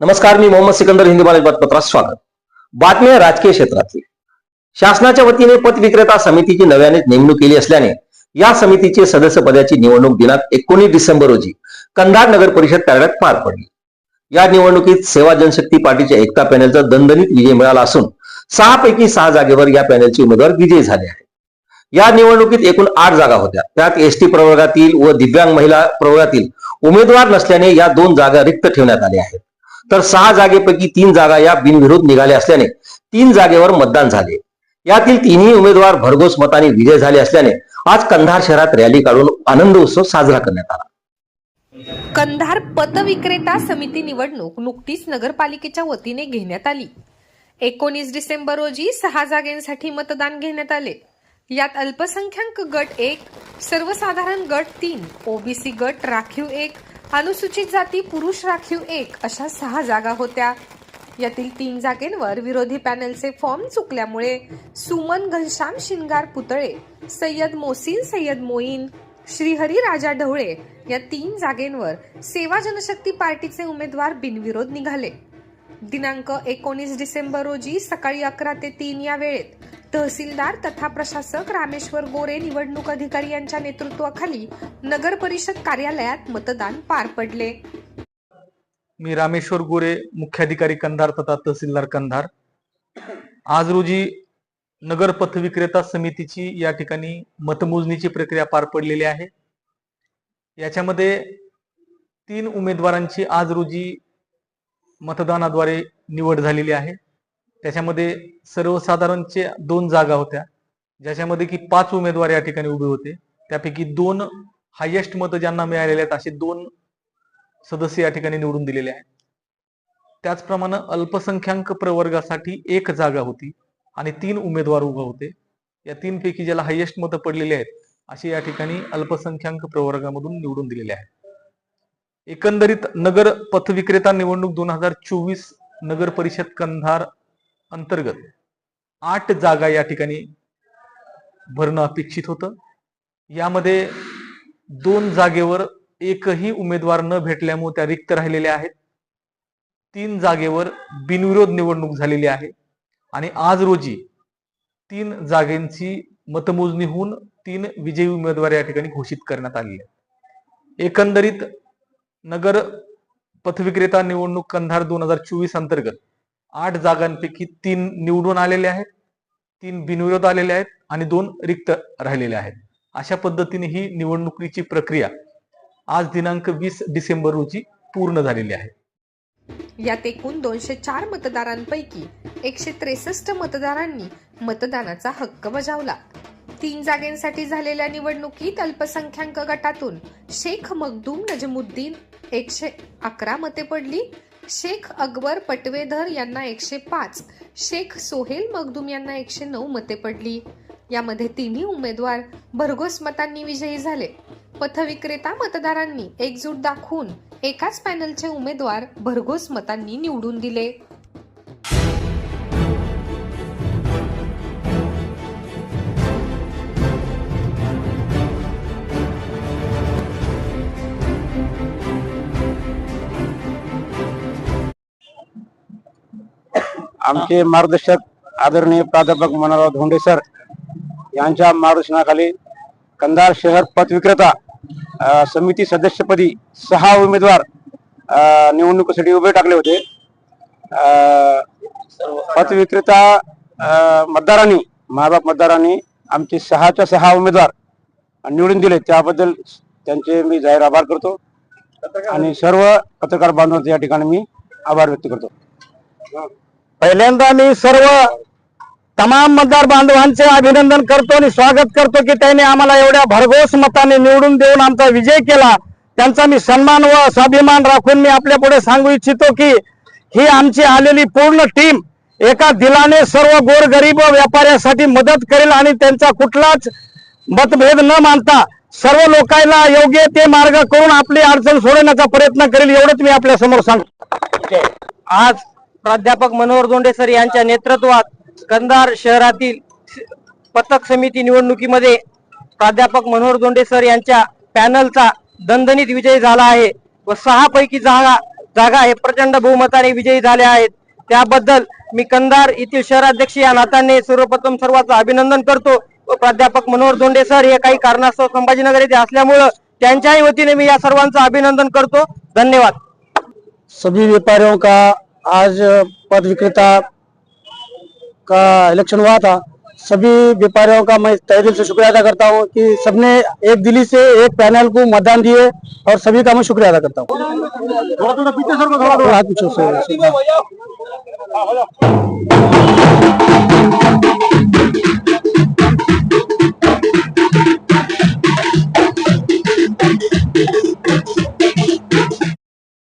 नमस्कार मी मोहम्मद सिकंदर हिंदी मराठी बातपत्रात स्वागत. बातम्या राजकीय क्षेत्रातली. शासनाच्या वतीने पत विक्रेता समितीची नव्याने नेमणूक केली असल्याने या समितीचे सदस्य पदाची निवडणूक दिनांक एकोणीस डिसेंबर रोजी कंधार नगर परिषद कार्यालयात पार पडली. या निवडणुकीत सेवा जनशक्ती पार्टीच्या एकता पॅनेलचा दणदणीत विजय मिळाला असून सहा पैकी सहा जागेवर या पॅनेलचे उमेदवार विजयी झाले आहेत. या निवडणुकीत एकूण आठ जागा होत्या. त्यात एसटी प्रवर्गातील व दिव्यांग महिला प्रवर्गातील उमेदवार नसल्याने या दोन जागा रिक्त ठेवण्यात आल्या आहेत. तर सहा जागेपैकी तीन जागा या बिनविरोध निघाल्या असल्याने तीन जागेवर मतदान झाले. यातील तिन्ही उमेदवार भरघोस मताने विजय झाले असल्याने आज कंधार शहरात रॅली काढून आनंद उत्सव साजरा करण्यात आला. कंधार पतविक्रेता समिती निवडणूक नुकतीच नगरपालिकेच्या वतीने घेण्यात आली. एकोणीस डिसेंबर रोजी सहा जागांसाठी मतदान घेण्यात आले. यात अल्पसंख्याक गट एक सर्वसाधारण गट तीन ओबीसी गट राखीव एक अनुसूचित जाती पुरुष राखीव एक अशा सहा जागा होत्या. यातील तीन जागेंवर विरोधी पॅनलचे फॉर्म चुकल्यामुळे सुमन घनश्याम शिंगार पुतळे सय्यद मोसीन सय्यद मोईन श्रीहरी राजा ढवळे या तीन जागेंवर सेवा जनशक्ती पार्टीचे उमेदवार बिनविरोध निघाले. दिनांक एकोणीस डिसेंबर रोजी सकाळी अकरा ते तीन या वेळेत तहसीलदार तथा प्रशासक रामेश्वर गोरे निवडणूक अधिकारी यांच्या नेतृत्वाखाली नगर परिषद कार्यालयात मतदान पार पडले. मी रामेश्वर गोरे मुख्याधिकारी कंधार तथा तहसीलदार कंधार. आज रोजी नगर पथ विक्रेता समितीची या ठिकाणी मतमोजणीची प्रक्रिया पार पडलेली आहे. याच्यामध्ये तीन उमेदवारांची आज रोजी मतदानाद्वारे निवड झालेली आहे. त्याच्यामध्ये सर्वसाधारणचे दोन जागा होत्या. ज्याच्यामध्ये की पाच उमेदवार या ठिकाणी उभे होते. त्यापैकी दोन हायेस्ट मतं ज्यांना मिळालेले आहेत असे दोन सदस्य या ठिकाणी निवडून दिलेले आहेत. त्याचप्रमाणे अल्पसंख्याक प्रवर्गासाठी एक जागा होती आणि तीन उमेदवार उभे होते. या तीनपैकी ज्याला हायेस्ट मतं पडलेली आहेत असे या ठिकाणी अल्पसंख्याक प्रवर्गामधून निवडून दिलेले आहेत. एकंदरीत नगर पथविक्रेता निवडणूक दोन हजार चोवीस नगर परिषद कंधार अंतर्गत आठ जागा या ठिकाणी भरणं अपेक्षित होतं. यामध्ये दोन जागेवर एकही उमेदवार न भेटल्यामुळे त्या रिक्त राहिलेल्या आहेत. तीन जागेवर बिनविरोध निवडणूक झालेली आहे आणि आज रोजी तीन जागेंची मतमोजणी होऊन तीन विजयी उमेदवार या ठिकाणी घोषित करण्यात आलेले आहेत. एकंदरीत नगर पथविक्रेता निवडणूक कंधार दोन हजार चोवीस अंतर्गत आठ जागांपैकी तीन निवडून आलेले आहेत तीन बिनविरोध आलेले आहेत आणि दोन रिक्त राहिलेले आहेत. अशा पद्धतीने ही निवडणुकीची प्रक्रिया आज दिनांक वीस डिसेंबर रोजी पूर्ण झालेली आहे. यात एकूण दोनशे चार मतदारांपैकी एकशे त्रेसष्ट मतदारांनी मतदानाचा हक्क बजावला. तीन जागेंसाठी झालेल्या निवडणुकीत अल्पसंख्याक गटातून शेख मखदूम नजमुद्दीन एकशे अकरा मते पडली. शेख अकबर पटवेधर यांना एकशे पाच. शेख सोहेल मखदूम यांना एकशे नऊ मते पडली. यामध्ये तिन्ही उमेदवार भरघोस मतांनी विजयी झाले. पथविक्रेता मतदारांनी एकजूट दाखवून एकाच पॅनलचे उमेदवार भरघोस मतांनी निवडून दिले. आमचे मार्गदर्शक आदरणीय प्राध्यापक मनोहरराव धोंडे सर यांच्या मार्गदर्शनाखाली कंधार शहर पथविक्रेता समिती सदस्यपदी सहा उमेदवार निवडणुकीसाठी उभे टाकले होते. पथविक्रेता मतदारांनी मायबाप मतदारांनी आमचे सहाच्या सहा उमेदवार निवडून दिले. त्याबद्दल त्यांचे मी जाहीर आभार करतो आणि सर्व पत्रकार बांधवांचे या ठिकाणी मी आभार व्यक्त करतो. पहिल्यांदा मी सर्व तमाम मतदार बांधवांचे अभिनंदन करतो आणि स्वागत करतो की त्यांनी आम्हाला एवढ्या भरघोस मताने निवडून देऊन आमचा विजय केला. त्यांचा मी सन्मान व स्वाभिमान राखून मी आपल्या पुढे सांगू इच्छितो की ही आमची आलेली पूर्ण टीम एका दिलाने सर्व गोरगरीब व व्यापाऱ्यासाठी मदत करेल आणि त्यांचा कुठलाच मतभेद न मानता सर्व लोकांना योग्य ते मार्ग करून आपली अडचण सोडवण्याचा प्रयत्न करेल एवढंच मी आपल्यासमोर सांगतो. आज प्राध्यापक मनोहर दोंडे सर यांच्या नेतृत्वात कंधार शहरातील पथक समिती निवडणुकीमध्ये प्राध्यापक मनोहर दोंडे सर यांच्या पॅनलचा दणदणीत विजय झाला आहे व सहा पैकी जागा जागा हे प्रचंड बहुमताने विजयी झाले आहेत. त्याबद्दल मी कंधार येथील शहराध्यक्ष या नात्याने सर्वप्रथम सर्वांचं अभिनंदन करतो व प्राध्यापक मनोहर दोंडे सर हे काही कारणास्तव संभाजीनगर येथे असल्यामुळं त्यांच्याही वतीने मी या सर्वांचं अभिनंदन करतो. धन्यवाद. सभी व्यापारियों का आज पद विक्रेता का इलेक्शन हुआ था। सभी व्यापारियों का मैं तय दिल से शुक्रिया अदा करता हूँ कि सबने एक दिल्ली से एक पैनल को मतदान दिए और सभी का मैं शुक्रिया अदा करता हूँ।